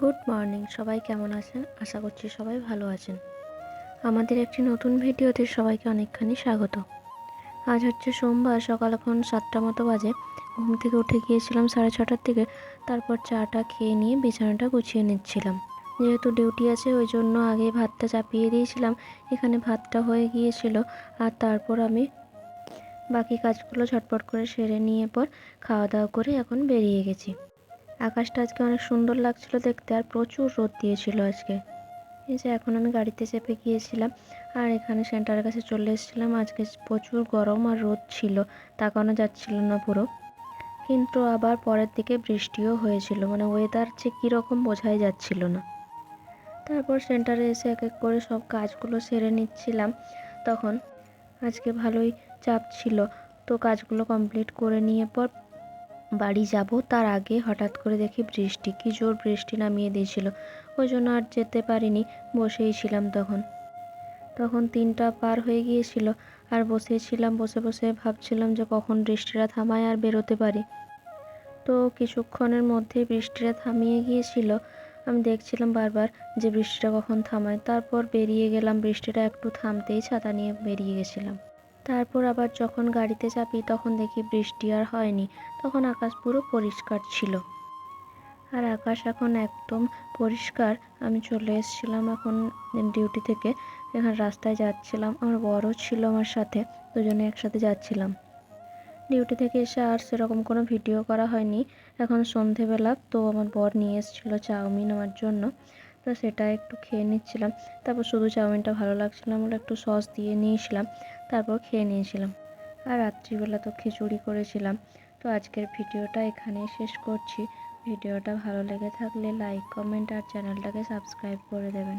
Good morning সবাই কেমন আছেন? আশা করছি সবাই ভালো আছেন। আমাদের একটি নতুন ভিডিওতে সবাইকে অনেকখানি স্বাগত। আজ হচ্ছে সোমবার, সকাল এখন সাতটা মতো বাজে। ঘুম থেকে উঠে গিয়েছিলাম সাড়ে ছটার থেকে তারপর চাটা খেয়ে নিয়ে বিছানাটা গুছিয়ে নিচ্ছিলাম। যেহেতু ডিউটি আছে, ওই জন্য আগে ভাতটা চাপিয়ে দিয়েছিলাম। এখানে ভাতটা হয়ে গিয়েছিল, আর তারপর আমি বাকি কাজগুলো ঝটপট করে সেরে নিয়ে পর খাওয়া দাওয়া করে এখন বেরিয়ে গেছি। আকাশটা আজকে অনেক সুন্দর লাগছিল দেখতে আর প্রচুর রোদ দিয়েছিল আজকে। এই যে এখন আমি গাড়িতে চেপে গিয়েছিলাম আর এখানে সেন্টারের কাছে চলে এসেছিলাম। আজকে প্রচুর গরম আর রোদ ছিল, তাকানো যাচ্ছিল না পুরো। কিন্তু আবার পরের দিকে বৃষ্টিও হয়েছিল মানে ওয়েদার যে কীরকম বোঝাই যাচ্ছিল না। তারপর সেন্টারে এসে এক এক করে সব কাজগুলো সেরে নিচ্ছিলাম। তখন আজকে ভালোই চাপ ছিল, তো কাজগুলো কমপ্লিট করে নিয়ে পর বাড়ি যাব, তার আগে হঠাৎ করে দেখি বৃষ্টি, কী জোর বৃষ্টি নামিয়ে দিয়েছিল। ওই জন্য আর যেতে পারিনি, বসেই ছিলাম তখন। তখন তিনটা পার হয়ে গিয়েছিল, আর বসেই ছিলাম বসে বসে ভাবছিলাম যে কখন বৃষ্টিটা থামায় আর বেরোতে পারি। তো কিছুক্ষণের মধ্যে বৃষ্টিটা থামিয়ে গিয়েছিল। আমি দেখছিলাম বারবার যে বৃষ্টিটা কখন থামায়। তারপর বেরিয়ে গেলাম, বৃষ্টিটা একটু থামতেই ছাতা নিয়ে বেরিয়ে গেছিলাম। তারপর আবার যখন গাড়িতে চাপি, তখন দেখি বৃষ্টি আর হয়নি। তখন আকাশ পুরো পরিষ্কার ছিল। আর আকাশ এখন একদম পরিষ্কার। আমি চলে এসেছিলাম এখন ডিউটি থেকে। এখানে রাস্তায় যাচ্ছিলাম। আমার বড় ছিল আমার সাথে। দুজনে একসাথে যাচ্ছিলাম। ডিউটি থেকে এসে আর সেরকম কোনো ভিডিও করা হয়নি। এখন সন্ধেবেলা, তো আমার বর নিয়ে এসেছিল চাউমিন আমার জন্য। তো সেটা একটু খেয়ে নিচ্ছিলাম। তারপর শুধু চাউমিনটা ভালো লাগছিল বলে একটু সস দিয়ে নিয়েছিলাম, তারপর খেয়ে নিয়েছিলাম। আর রাত্রিবেলা তো খিচুড়ি করেছিলাম। তো আজকের ভিডিওটা এখানেই শেষ করছি। ভিডিওটা ভালো লেগে থাকলে লাইক কমেন্ট আর চ্যানেলটাকে সাবস্ক্রাইব করে দেবেন।